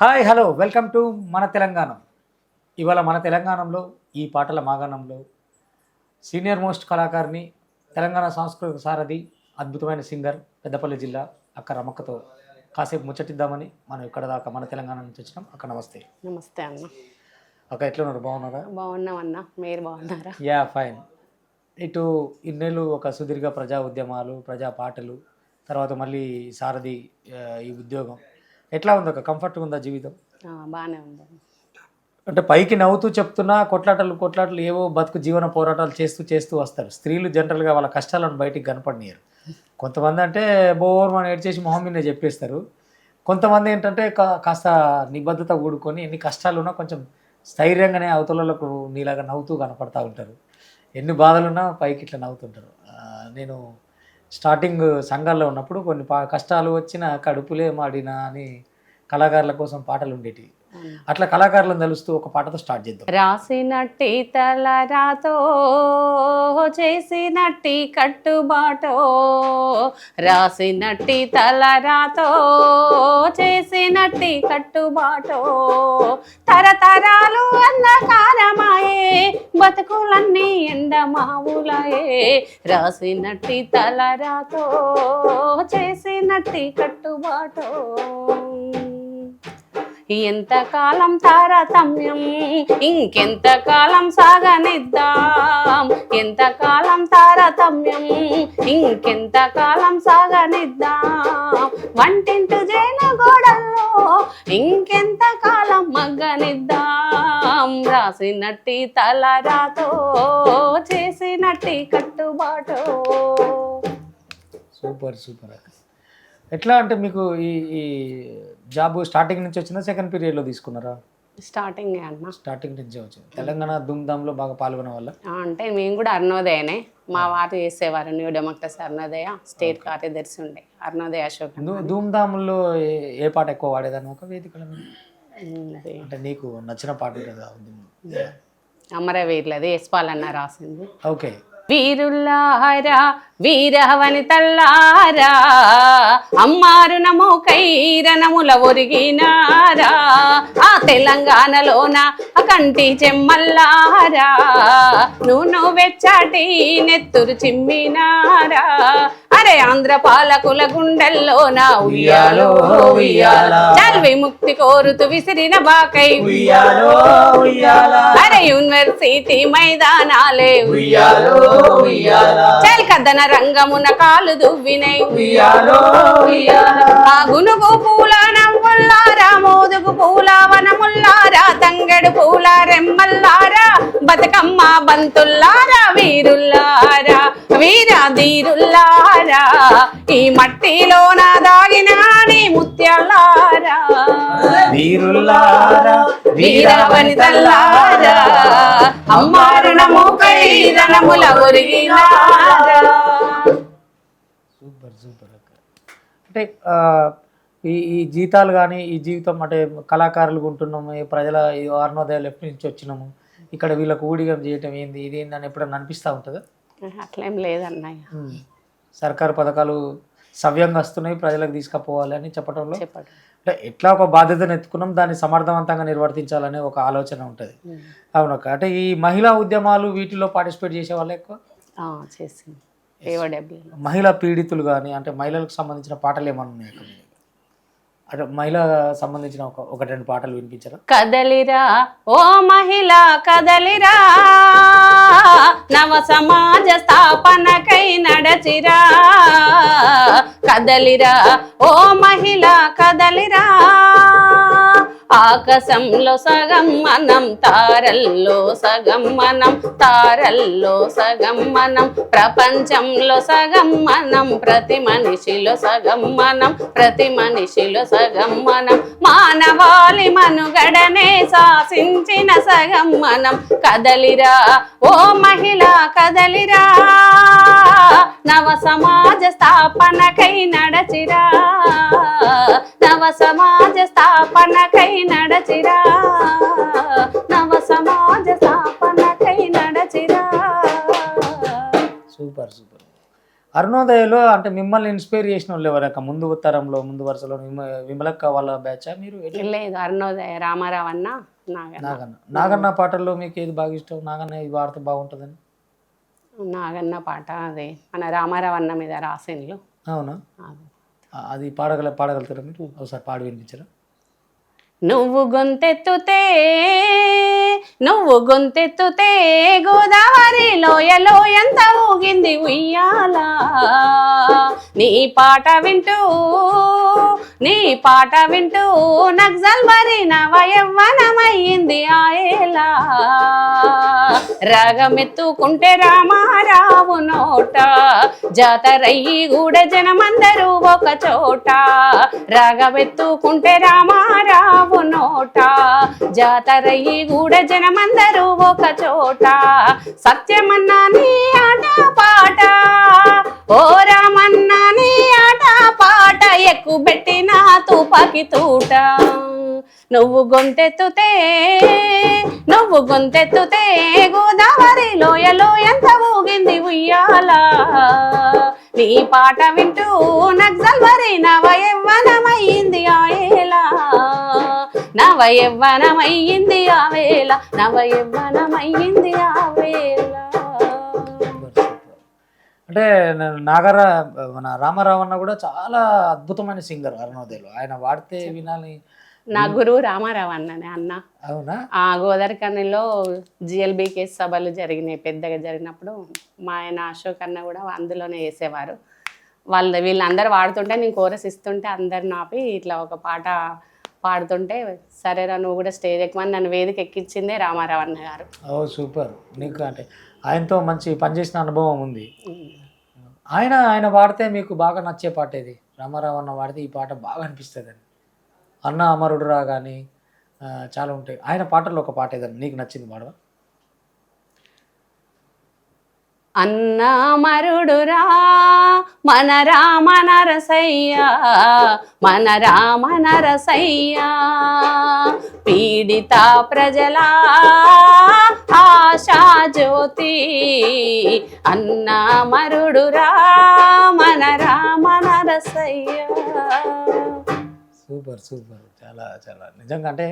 Hi hello welcome to మన తెలంగాణ. ఇవాళ మన తెలంగాణలో ఈ పాటల మాగాణంలో సీనియర్ మోస్ట్ కళాకారిణి తెలంగాణ సాంస్కృతిక సారథి అద్భుతమైన సింగర్ పెద్దపల్లి జిల్లా అక్క రమక్కతో కాసేపు ముచ్చటిద్దామని మనం ఇక్కడ దాకా మన తెలంగాణ నుంచి వచ్చినాం. అక్క నమస్తే. నమస్తే అన్న. అక్క ఎట్లున్నారు బాగున్నారా? బాగున్నాం అన్న మీరు బాగున్నారా? యా ఫైన్ ఇటు ఇన్నేళ్ళు ఒక సుదీర్ఘ ప్రజా ఉద్యమాలు ప్రజా పాటలు తర్వాత మళ్ళీ సారథి ఈ ఉద్యోగం. ఎట్లా ఉంది ఒక కంఫర్ట్గా ఉందా జీవితం? బాగానే ఉంది. అంటే పైకి నవ్వుతూ చెప్తున్నా కొట్లాటలు కొట్లాటలు ఏవో బతుకు జీవన పోరాటాలు చేస్తూ చేస్తూ వస్తారు. స్త్రీలు జనరల్గా వాళ్ళ కష్టాలను బయటికి కనపడనీయరు. కొంతమంది అంటే బోర్ మనం ఏడ్చేసి మొహం మీద చెప్పేస్తారు. కొంతమంది ఏంటంటే కాస్త నిబద్ధత కూడుకొని ఎన్ని కష్టాలున్నా కొంచెం స్థైర్యంగానే అవతలకు నీలాగా నవ్వుతూ కనపడతా ఉంటారు. ఎన్ని బాధలున్నా పైకి ఇట్లా నవ్వుతుంటారు. నేను స్టార్టింగ్ సంఘాల్లో ఉన్నప్పుడు కొన్ని పా కష్టాలు వచ్చిన కడుపులే మాడినా అని కళాకారుల కోసం పాటలు ఉండేటివి. అట్లా కళాకారులను తెలుస్తూ ఒక పాటతో స్టార్ట్ చేద్దాం. రాసినట్టి తలరాతో చేసినట్టి కట్టుబాటో రాసినట్టి తలరాతో చేసినట్టి కట్టుబాటో తరతరాలు అంధకారమాయే బతుకులన్నీ ఎండమావులాయే రాసినట్టి తలరాతో చేసినట్టి కట్టుబాటో. ఎంతకాలం తారతమ్యం ఇంకెంతకాలం సాగనిద్దాం. ఎంతకాలం తారతమ్యం ఇంకెంతకాలం సాగనిద్దాం. వంటింటి జైన గోడల్లో ఇంకెంతకాలం మగ్గనిద్దాం. రాసినట్టి తలరాతో చేసినట్టి కట్టుబాటో. సూపర్ సూపర్ ఎట్లా అంటే మీకు ఈ ఈ జాబ్ స్టార్టింగ్ నుంచి వచ్చిందా? సెకండ్ పీరియడ్లో తీసుకున్నారా? స్టార్టింగ్ అన్న. స్టార్టింగ్ నుంచే వచ్చింది. తెలంగాణ ధూమ్ధామ్లో బాగా పాల్గొనే వల్ల అంటే మేము కూడా అరుణోదయనే. మా వారు చేసేవారు న్యూ డెమోక్రసీ అరుణోదయ స్టేట్ కార్యదర్శి ఉండే అరుణోదయ అశోక్ అన్న. ధూమ్ధామ్లో ఏ- పాట ఎక్కువ వాడేదాన్ని? ఒక వేదికల అది అంటే నీకు నచ్చిన పాట కదా అమరవీరులది యశ్పాలన్న రాసింది. ఓకే. వీరుల్లారా వీరవనితల్లారా అమ్మారు నమో కైరనముల ఒరిగినారా ఆ తెలంగాణలోన ఆ కంటి చెమ్మల్లారా నూనె వెచ్చాటి నెత్తురు చిమ్మినారా అరే ఆంధ్ర పాలకుల గుండెల్లోన ఉయ్యాలో ఉయ్యాలో. చల్ విముక్తి కోరుతూ విసిరిన బాకై ఉయ్యాలో అరే యూనివర్సిటీ మైదానాలే ఉయ్యాలో చల్ కదన రంగమున కాలు దువ్వినై. ఆ గునుగు పూల నవ్వుల్లారా మోదుగు పూల వనముల్లారా తంగెడు పూల రెమ్మల్లారా. బతుకమ్మ బంతుల్లారా వీరుల్లారా వీరాధీరుల్లారా ఈ మట్టిలోన దాగిన నీ ముత్యాలారా వీరుల్లారా వీరవనితల్లారా అమ్మారుణము కైరణముల ఒరిగినారా సూపర్ సూపర్ అంటే ఆ, ఈ ఈ జీతాలు కానీ ఈ జీవితం అంటే కళాకారులు ఉంటున్నాము ఈ ప్రజల ఈ అరుణోదయాలు ఎప్పటి నుంచి వచ్చినాము? ఇక్కడ వీళ్ళకు ఊడిగం చేయటం ఏంది ఇది ఏంది అని ఎప్పుడైనా అనిపిస్తూ ఉంటుందా? అట్లేం లేదన్నయ్య. సర్కారు పథకాలు సవ్యంగా వస్తున్నాయి ప్రజలకు తీసుకుపోవాలి అని చెప్పడంలో చెప్పండి అంటే ఎట్లా ఒక బాధ్యతను ఎత్తుకున్నాం దాన్ని సమర్థవంతంగా నిర్వర్తించాలనే ఒక ఆలోచన ఉంటుంది. అవునక్క అంటే ఈ మహిళా ఉద్యమాలు వీటిలో పార్టిసిపేట్ చేసే వాళ్ళు ఎక్కువ? చేసింది. మహిళా పీడితులు కానీ అంటే మహిళలకు సంబంధించిన పాటలు ఏమన్నా ఉన్నాయి? అంటే మహిళ సంబంధించిన ఒక ఒక రెండు పాటలు వినిపించారు? కదలిరా ఓ మహిళ కదలిరా. నవ సమాజ స్థాపనకై నడచిరా. కదలిరా ఓ మహిళ కదలిరా. ఆకాశంలో సగం మనం తారల్లో సగం మనం తారల్లో సగం మనం ప్రపంచంలో సగం మనం ప్రతి మనిషిలో సగం మనం ప్రతి మనిషిలో సగం మనం. మానవాళి మనుగడనే శాసించిన సగం మనం. కదలిరా ఓ మహిళ కదలిరా. నవ సమాజ స్థాపనకై నడచిరా. అరుణోదయలో అంటే మిమ్మల్ని ఇన్స్పైర్ చేసిన వాళ్ళు ఎవరక్క ముందు తరంలో ముందు వరుసలో విమ- విమలక్క వాళ్ళ బ్యాచా మీరు? లేదు అరుణోదయ రామారావు అన్న నాగన్న. నాగన్న పాటల్లో మీకు ఏది బాగా ఇష్టం? నాగన్న ఇది వాడితే బాగుంటుందని. నాగన్న పాట అదే. మన రామారావు అన్న మీద రాసిన్లు అవునా? అది పాడగల పాడగలుగుతారా మీరు? ఒకసారి పాడి వినిపించరా? నువ్వు గొంతెత్తుతే నువ్వు గొంతెత్తుతే గోదావరి లోయలో ఎంత ఊగింది ఉయ్యాల? నీ పాట వింటూ నీ పాట వింటూ నక్సల్ మరి నవయవ్వనమయ్యింది ఆయేలా. రాగమెత్తుకుంటే రామారావు నోట జాతరయ్యి గూడ జనమందరూ ఒక చోట. రాగమెత్తుకుంటే రామారావు నోట జాతరయ్యి గూడ జనమందరూ ఒక చోట. సత్యమన్నా నీ ఆట పాట ఓర తూట. నువ్వు గొంతెత్తుతే నువ్వు గొంతెత్తుతే గోదావరి లోయలో ఎంత ఊగింది ఉయ్యాల? నీ పాట వింటూ నక్సల్ మరి నవయవ్వనమయ్యింది ఆయేలా నవయవ్వనమయ్యింది ఆవేళ నవయవ్వనమయ్యింది ఆవేళ అంటే నాగర మన రామారావు అన్న కూడా చాలా అద్భుతమైన సింగర్ అరుణోదయలో. ఆయన వాడితే వినాలి నా గురువు రామారావు అన్ననే అన్న. అవునా? ఆ గోదావరికన్నెలో జిఎల్బికే సభలు జరిగినాయి పెద్దగా జరిగినప్పుడు. మా ఆయన అశోక్ అన్న కూడా అందులోనే వేసేవారు. వాళ్ళు వీళ్ళందరూ వాడుతుంటే నేను కోరస్ ఇస్తుంటే అందరిని ఆపి ఇట్లా ఒక పాట పాడుతుంటే సరేరా నువ్వు కూడా స్టేజ్ ఎక్కమని నన్ను వేదిక ఎక్కించిందే రామారావు అన్న గారు. ఓ సూపర్. నీకు అంటే ఆయనతో మంచి పనిచేసిన అనుభవం ఉంది. ఆయన ఆయన వాడితే మీకు బాగా నచ్చే పాట ఇది రామారావు అన్న వాడితే ఈ పాట బాగా అనిపిస్తుంది. అని అన్న అమరుడురా కానీ చాలా ఉంటాయి. ఆయన పాటల్లో ఒక పాట ఏదన్నా నీకు నచ్చింది పాడవా? అన్న మరుడురా మన రామ నరసయ్యా మన రామ నరసయ్య పీడిత ప్రజల ఆశా జ్యోతి అన్న మరుడురా మన రామ నరసయ్యా సూపర్ సూపర్. చాలా చాలా. నిజంగా అంటే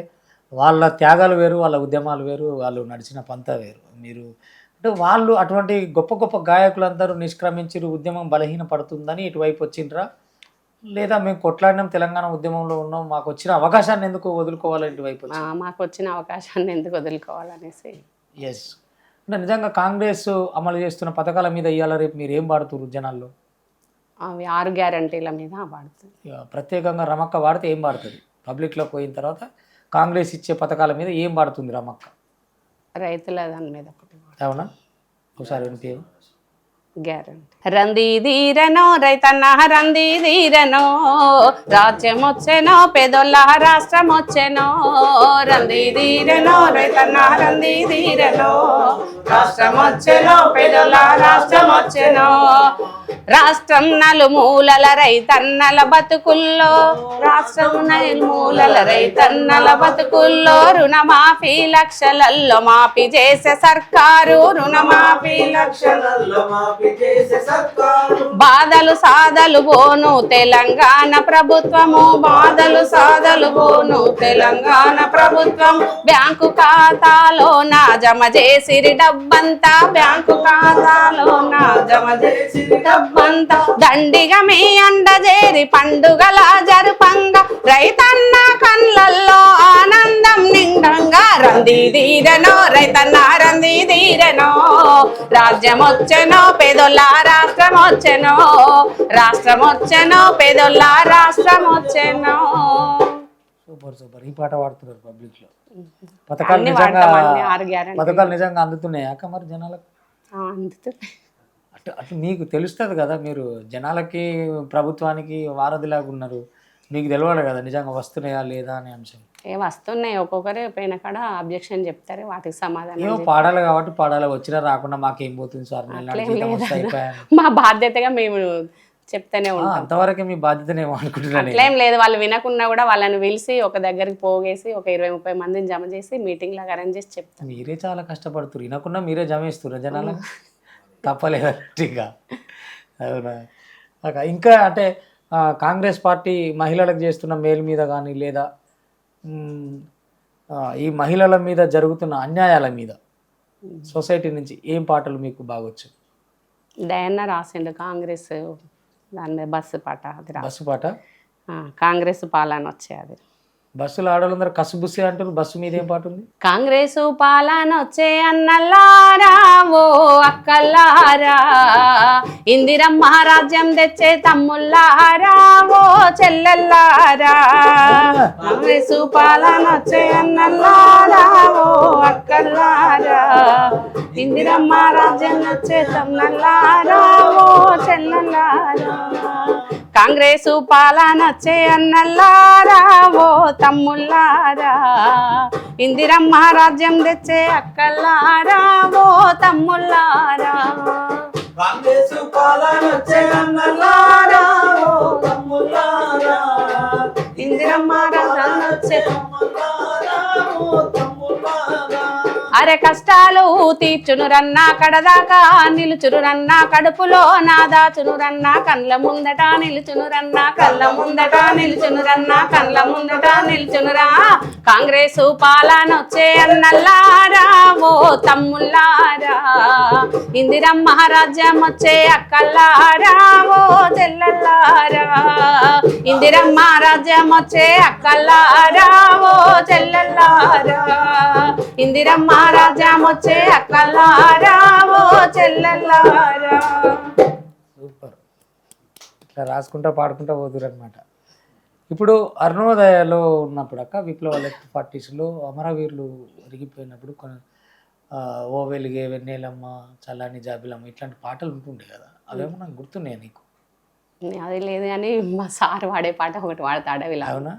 వాళ్ళ త్యాగాలు వేరు వాళ్ళ ఉద్యమాలు వేరు వాళ్ళు నడిచిన పంత వేరు. మీరు అంటే వాళ్ళు అటువంటి గొప్ప గొప్ప గాయకులందరూ నిష్క్రమించి ఉద్యమం బలహీన పడుతుందని ఇటువైపు వచ్చిండ్రా? లేదా మేము కొట్లాడినాం తెలంగాణ ఉద్యమంలో ఉన్నాం మాకు వచ్చిన అవకాశాన్ని ఎందుకు వదులుకోవాలి ఇటువైపు మాకు వచ్చిన అవకాశాన్ని ఎందుకు వదులుకోవాలనేసి. ఎస్ అంటే నిజంగా కాంగ్రెస్ అమలు చేస్తున్న పథకాల మీద ఇవాళ రేపు మీరు ఏం వాడుతున్నారు జనాల్లో? అవి ఆరు గ్యారంటీల మీద పడుతుంది ఇక ప్రత్యేకంగా రమక్క వాడితే ఏం వాడుతుంది? పబ్లిక్లో పోయిన తర్వాత కాంగ్రెస్ ఇచ్చే పథకాల మీద ఏం వాడుతుంది రమక్క? రైతుల దాని మీద ఒకటి అవునా ఒకసారి వినిపించు గ్యారంటీ. రంది ధీరనో రైతన్న రంది ధీరనో రాజ్యం వచ్చెనో పెదొల్ల రాష్ట్రం వచ్చెనో రంది ధీరనో రైతన్న రంది ధీరనో రాష్ట్రం వచ్చెనో పెదొల్ల రాష్ట్రం వచ్చెనో రాష్ట్రం నలుమూలల రైతన్నల బతుకుల్లో రాష్ట్రం నలుమూలల రైతన్నల బతుకుల్లో రుణమాఫీ లక్షలల్లో మాఫీ చేసే సర్కారు రుణమాఫీ లక్షలలో బాధలు సాధలు పోను తెలంగాణ ప్రభుత్వము బాధలు సాధలు పోను తెలంగాణ ప్రభుత్వం. బ్యాంకు ఖాతాలో నా జమ చేసిరి డబ్బంతా బ్యాంకు ఖాతాలో నా జమ చేసిరి డబ్బంతా దండిగా మీ అండజేరి పండుగల జరుపంగా. రైతన్న కళ్ళల్లో ఆనందం నిండంగా. రంది దీరనో రైతన్న రంది దీరనో రాజ్యం వచ్చెనో పేదొల్ల రాష్ట్రం వచ్చెనో రాష్ట్రం వచ్చెనో పేదొల్ల రాష్ట్రం వచ్చెనో సూపర్ సూపర్. ఈ పాట వాడుతున్నారు పబ్లిక్లో. పథకాలు అన్ని నిజంగా పథకాలు నిజంగా అందుతున్నాయి మరి జనాలకు? అందుతున్నాయి. అటు అటు మీకు తెలుస్తుంది కదా మీరు జనాలకి ప్రభుత్వానికి వారధిలాగా ఉన్నారు. మీకు తెలియాలి కదా నిజంగా వస్తున్నాయా లేదా అనే అంశం. ఏ వస్తున్నాయి ఒక్కొక్కరే పోయిన కాడ అబ్జెక్షన్ చెప్తారు వాటికి సమాధానం ఏమో పాడాలి కాబట్టి పాడాలి వచ్చినా రాకుండా మాకేం పోతుంది సార్? మా బాధ్యతగా మేము చెప్తూనే ఉంటాం. అంతవరకే మీ బాధ్యతనేమో అనుకుంటున్నాను నేను. అట్లేం లేదు వాళ్ళు వినకున్నా కూడా వాళ్ళని పిలిచి ఒక దగ్గరికి పోగేసి ఒక ఇరవై ముప్పై మందిని జమ చేసి మీటింగ్ లాగా అరేంజ్ చేసి చెప్తాం. మీరే చాలా కష్టపడుతున్నారు వినకుండా మీరే జమేస్తున్నారు జనాలకు తప్పలేదు ఇక అవునా. ఇంకా అంటే కాంగ్రెస్ పార్టీ మహిళలకు చేస్తున్న మేలు మీద కానీ లేదా ఈ మహిళల మీద జరుగుతున్న అన్యాయాల మీద సొసైటీ నుంచి ఏం పాటలు మీకు బాగొచ్చు? డయన్న రాసిండు కాంగ్రెస్ దాని మీద బస్సు పాట అది బస్సు పాట? కాంగ్రెస్ పాలన వచ్చే అది. బస్సులు ఆడవాళ్ళందరూ కసుబుస్సి అంటారు బస్సు మీద ఏం పాటు ఉంది కాంగ్రెస్ పాలనొచ్చే అన్నల్లారా ఓ అక్కల్లారా? ఇందిరమ్మ రాజ్యం తెచ్చే తమ్ముల్లారా ఓ చెల్లెల్లారా కాంగ్రెస్ పాలనొచ్చే అన్నల్లారా ఓ అక్కల్లారా? ఇందిరమ్మ రాజ్యం వచ్చే తమ్ముల్లారా ఓ చెల్లెల్లారా కాంగ్రెసు పాలన అన్నల్లారా ఓ తమ్ముల్లారా ఇందిరమ్మ రాజ్యం తెచ్చే అక్కల్లారా ఓ తమ్ముల్లారా కాంగ్రెస్ పాలన వచ్చే అన్నలారా, ఓ తమ్ములారా. ఇందిరమ్మ రాజ్యం ఓ తమ్ములారా. అరే కష్టాలు తీర్చును రన్నా కడదాకా నిలుచునురన్నా కడుపులో నా దాచును రన్నా కండ్ల ముందట నిలుచును రన్నా కళ్ళ ముందట నిలుచును రన్నా కండ్ల ముందట నిలుచునురా. కాంగ్రెసు పాలనొచ్చే అన్నల్లారా. ఓ తమ్ముల్లారా ఇందిరమ్మ రాజ్యం వచ్చే అక్కల్లారా? ఓ చెల్లెల్లారా ఇందిరమ్మ రాజ్యం వచ్చే అక్కల్లారా? ఓ చెల్లెల్లారా ఇందిరమ్మ రాజ్యం వచ్చే అక్కల్లారా? ఓ చెల్లెల్లారా సూపర్. ఇట్లా రాసుకుంటా పాడుకుంటా పోతురు అనమాట ఇప్పుడు అరుణోదయలో ఉన్నప్పుడు అక్క విప్లవ లెఫ్ట్ పార్టీస్లో అమరవీరులు ఒరిగిపోయినప్పుడు కొన్ని ఆ, ఓ వెలిగే వెన్నెలమ్మ చల్లని జాబిలమ్మ ఇట్లాంటి పాటలు ఉంటుండే కదా. అవేమో నాకు గుర్తున్నాయి నీకు. అది లేదు కానీ మా సార్ వాడే పాట ఒకటి వాడతాడు అడవిలా అవునా?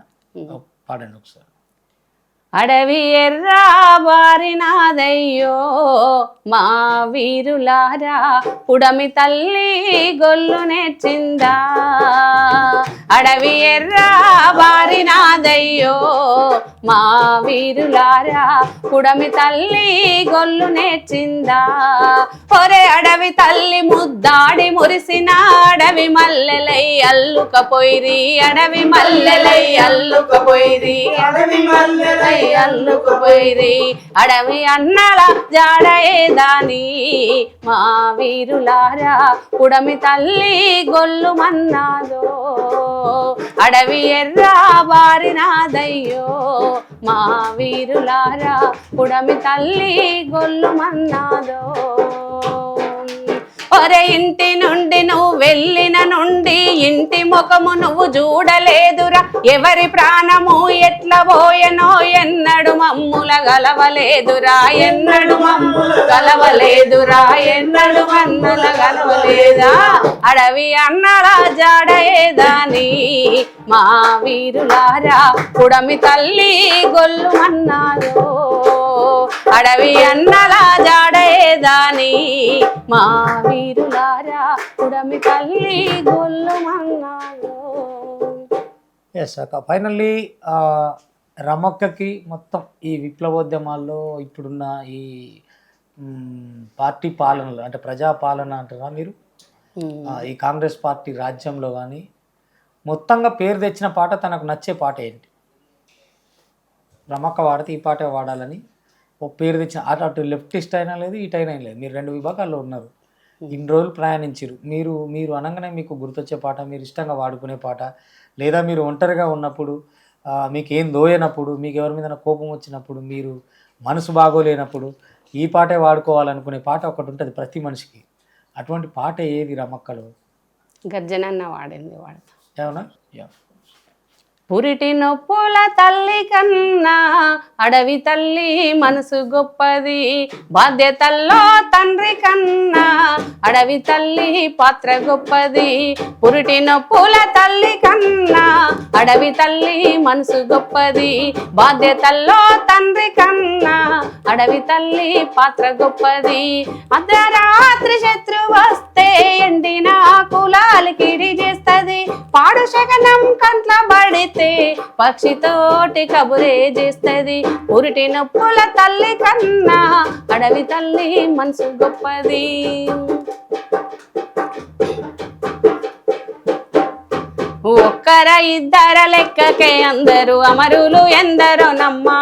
పాడండి ఒకసారి. అడవి ఎర్రా బారినాదయ్యో మా వీరులారా పుడమి తల్లి గొల్లు నేర్చిందా? అడవి ఎర్రా బారినాదయ్యో మా వీరులారా పుడమి తల్లి గొల్లు నేర్చిందా? ఒరే అడవి తల్లి ముద్దాడి మురిసిన అడవి మల్లెలై అల్లుకపోయిరి అడవి మల్లెలై అల్లుకపోయిరి మల్లెలై అడవి అల్లుకుపోయిరి. అడవి అన్నల జాడ మా వీరులారా ఉడమి తల్లి గొల్లు మన్నాదో. అడవి ఎర్రా బారినాదయ్యో మా వీరులారా ఉడమి తల్లి గొల్లు మన్నాదో. ఒరే ఇంటి నుండి నువ్వు వెళ్ళిన నుండి ఇంటి ముఖము నువ్వు చూడలేదురా. ఎవరి ప్రాణము ఎట్లా పోయెనో ఎన్నడు మమ్ముల గలవలేదురా. ఎన్నడు మమ్ముల గలవలేదురా. ఎన్నడు మన్నుల గలవలేదా. అడవి అన్నలా జాడేదాని మా వీరులారా. పుడమి తల్లి గొల్లు మన్నాదో అడవి అన్నలా జాడేదాని మా వీరులారా తల్లి ఎస్ అక్క. ఫైనల్లీ రమక్కకి మొత్తం ఈ విప్లవోద్యమాల్లో ఇప్పుడున్న ఈ పార్టీ పాలనలో అంటే ప్రజా పాలన అంటారా మీరు ఈ కాంగ్రెస్ పార్టీ రాజ్యంలో కానీ మొత్తంగా పేరు తెచ్చిన పాట తనకు నచ్చే పాట ఏంటి? రమక్క వాడితే ఈ పాటే వాడాలని ఓ పేరు తెచ్చిన అటు అటు లెఫ్టిస్ట్ అయినా లేదు ఇటు అయినా లేదు. మీరు రెండు విభాగాల్లో ఉన్నారు. ఇన్ని రోజులు ప్రయాణించారు మీరు మీరు అనగానే మీకు గుర్తొచ్చే పాట మీరు ఇష్టంగా వాడుకునే పాట లేదా మీరు ఒంటరిగా ఉన్నప్పుడు మీకు ఏం దోయనప్పుడు మీకు ఎవరి మీద కోపం వచ్చినప్పుడు మీరు మనసు బాగోలేనప్పుడు ఈ పాటే వాడుకోవాలనుకునే పాట ఒకటి ఉంటుంది ప్రతి మనిషికి. అటువంటి పాట ఏది రమక్కలో గర్జనన్న వాడింది వాడతా. ఏమన్నా? యా. పురిటి నొప్పుల తల్లి కన్నా అడవి తల్లి మనసు గొప్పది. బాధ్యతల్లో తండ్రి కన్నా అడవి తల్లి పాత్ర గొప్పది. పురిటి నొప్పుల తల్లి కన్నా అడవి తల్లి మనసు గొప్పది. బాధ్యతల్లో తండ్రి కన్నా అడవి తల్లి పాత్ర గొప్పది. అర్ధరాత్రి శత్రు వస్తే ఎండిన కులాలు కిడి పాడు శకనం కంట్ల పడితే పక్షితోటి కబురే చేస్తది. ఉరిటి నొప్పుల తల్లి కన్నా అడవి తల్లి మనసు గొప్పది. ఒక్కర ఇద్దర లెక్కకే అందరూ అమరులు ఎందరో నమ్మా.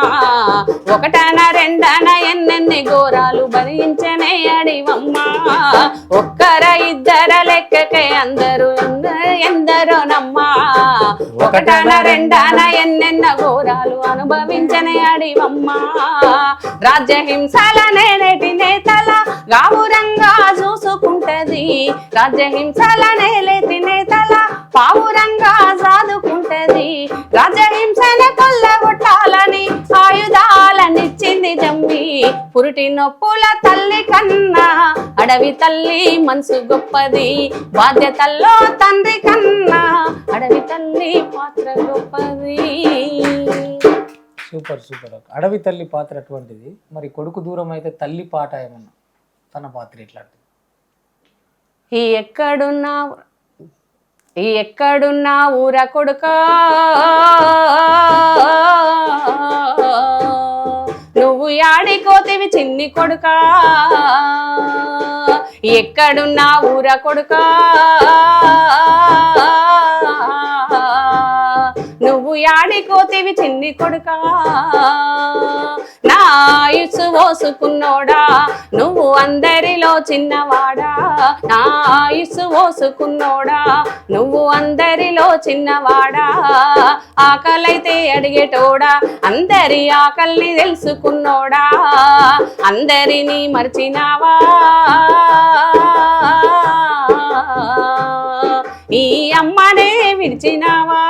ఒకటన రెండన ఎన్నెన్ని ఘోరాలు భరించనే అడివమ్మా. ఒక్కర ఇద్దర లెక్కకే అందరూ ఎందరో నమ్మా. ఒకటాన రెండాన ఎన్నెన్న ఘోరాలు అనుభవించనే అడివమ్మా. రాజ్యహింసల నేనేటి నేతల గావురంగా చూసుకుంటది. రాజ్యహింసల నేలేటి నేతల పావురంగా సాదుకుంటది. రాజ్యహింసన కొల్లగొట్టాలని పురిటి నొప్పుల తల్లి కన్నా అడవి తల్లి మనసు గొప్పది బాధ్యతల్లో తండ్రి కన్నా అడవి తల్లి పాత్ర గొప్పది. Super super. అడవి తల్లి పాత్ర అటువంటిది మరి కొడుకు దూరం అయితే తల్లి పాట ఏమన్నా? తన పాత్ర ఎట్లాంటిది? ఈ ఎక్కడున్నా ఈ ఎక్కడున్నా ఊర కొడుక? నువ్వు యాడికోతివి చిన్ని కొడుక? ఎక్కడున్నా ఊర కొడుకా? యాడికోతివి చిన్ని కొడుక. నా ఆయుసు ఓసుకున్నోడా నువ్వు అందరిలో చిన్నవాడా? నా ఆయుసు ఓసుకున్నోడా నువ్వు అందరిలో చిన్నవాడా? ఆకలైతే అడిగేటోడా అందరి ఆకలిని తెలుసుకున్నోడా? అందరినీ మర్చినావా? ఈ అమ్మనే విడిచినావా?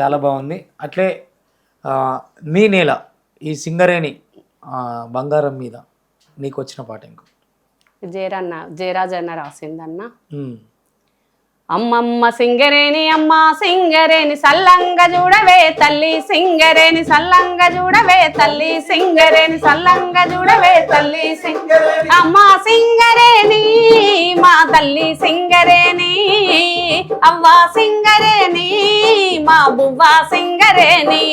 చాలా బాగుంది. అట్లే మీ నేల ఈ సింగరేణి బంగారం మీద నీకు వచ్చిన పాట ఇంకో. జయరన్న జయరాజన్న రాసిందన్న. ఉమ్. అమ్మమ్మ సింగరేని అమ్మ సింగరేని సల్లంగ చూడవే తల్లి సింగరేని సల్లంగ చూడవే తల్లి సింగరేని సల్లంగ చూడవే తల్లి సింగరేని అమ్మ సింగరేని మా తల్లి సింగరేని అవ్వ సింగరేని మా బువ్వ సింగరేని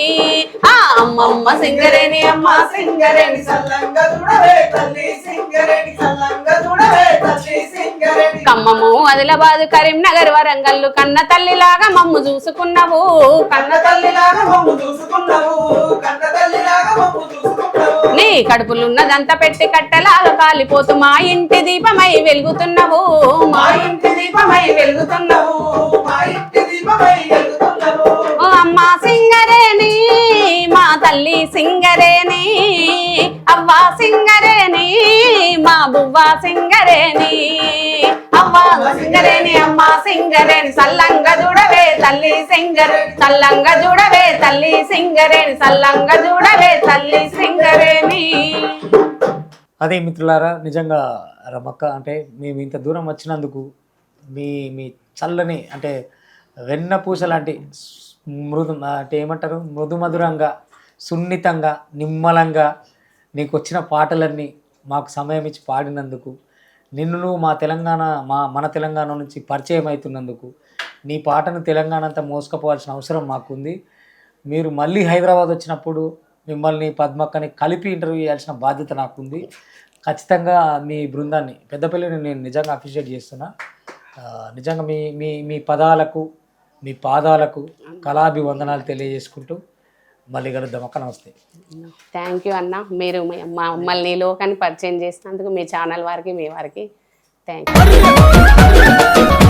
ఆ అమ్మమ్మ సింగరేని అమ్మ సింగరేణి సల్లంగా చూడవే తల్లి సింగరేణి సల్లంగా చూడవే తల్లి సింగరేని ఖమ్మము ఆదిలాబాద్ కరీంనగర్ వరంగల్లు కన్న తల్లిలాగా మమ్ము చూసుకున్నావు. కన్న తల్లిలాగా మమ్ము చూసుకున్నావు. కన్న తల్లిలాగా మమ్ము చూసుకున్నావు. నీ కడుపులున్నదంతా పెట్టి కట్టెలాలు కాలిపోతూ మా ఇంటి దీపమై వెలుగుతున్నావు. మా ఇంటి దీపమై వెలుగుతున్నావు. మా ఇంటి దీపమై వెలుగుతున్నావు. ఓ అమ్మ సింగరేని మా తల్లి సింగరేని అవ్వ సింగరేని మా బువ్వ సింగరేని అవ్వ సింగరేని అమ్మ సింగరేని సల్లంగా చూడవే తల్లి సింగరు సల్లంగ చూడవే తల్లి సింగరేని సల్లంగా చూడవే తల్లి సింగరేని అదే మిత్రులారా నిజంగా రమక్క అంటే మేము ఇంత దూరం వచ్చినందుకు మీ మీ చల్లని అంటే వెన్నపూస లాంటి మృదు అంటే ఏమంటారు మృదు మధురంగా సున్నితంగా నిమ్మలంగా నీకు వచ్చిన పాటలన్నీ మాకు సమయం ఇచ్చి పాడినందుకు నిన్ను నువ్వు మా తెలంగాణ మా మన తెలంగాణ నుంచి పరిచయం అవుతున్నందుకు నీ పాటను తెలంగాణ అంతా మోసుకుపోవాల్సిన అవసరం మాకుంది. మీరు మళ్ళీ హైదరాబాద్ వచ్చినప్పుడు మిమ్మల్ని పద్మక్కని కలిపి ఇంటర్వ్యూ చేయాల్సిన బాధ్యత నాకుంది. ఖచ్చితంగా మీ బృందాన్ని పెద్దపల్లిని నేను నిజంగా అప్రిషియేట్ చేస్తున్నా. నిజంగా మీ మీ మీ పదాలకు మీ పాదాలకు కళాభివందనాలు తెలియజేసుకుంటూ మళ్ళీ కలుద్దాం నమస్తే. థ్యాంక్ యూ అన్న. మీరు మమ్మల్ని లోకాన్ని పరిచయం చేసినందుకు మీ ఛానల్ వారికి మీ వారికి థ్యాంక్ యూ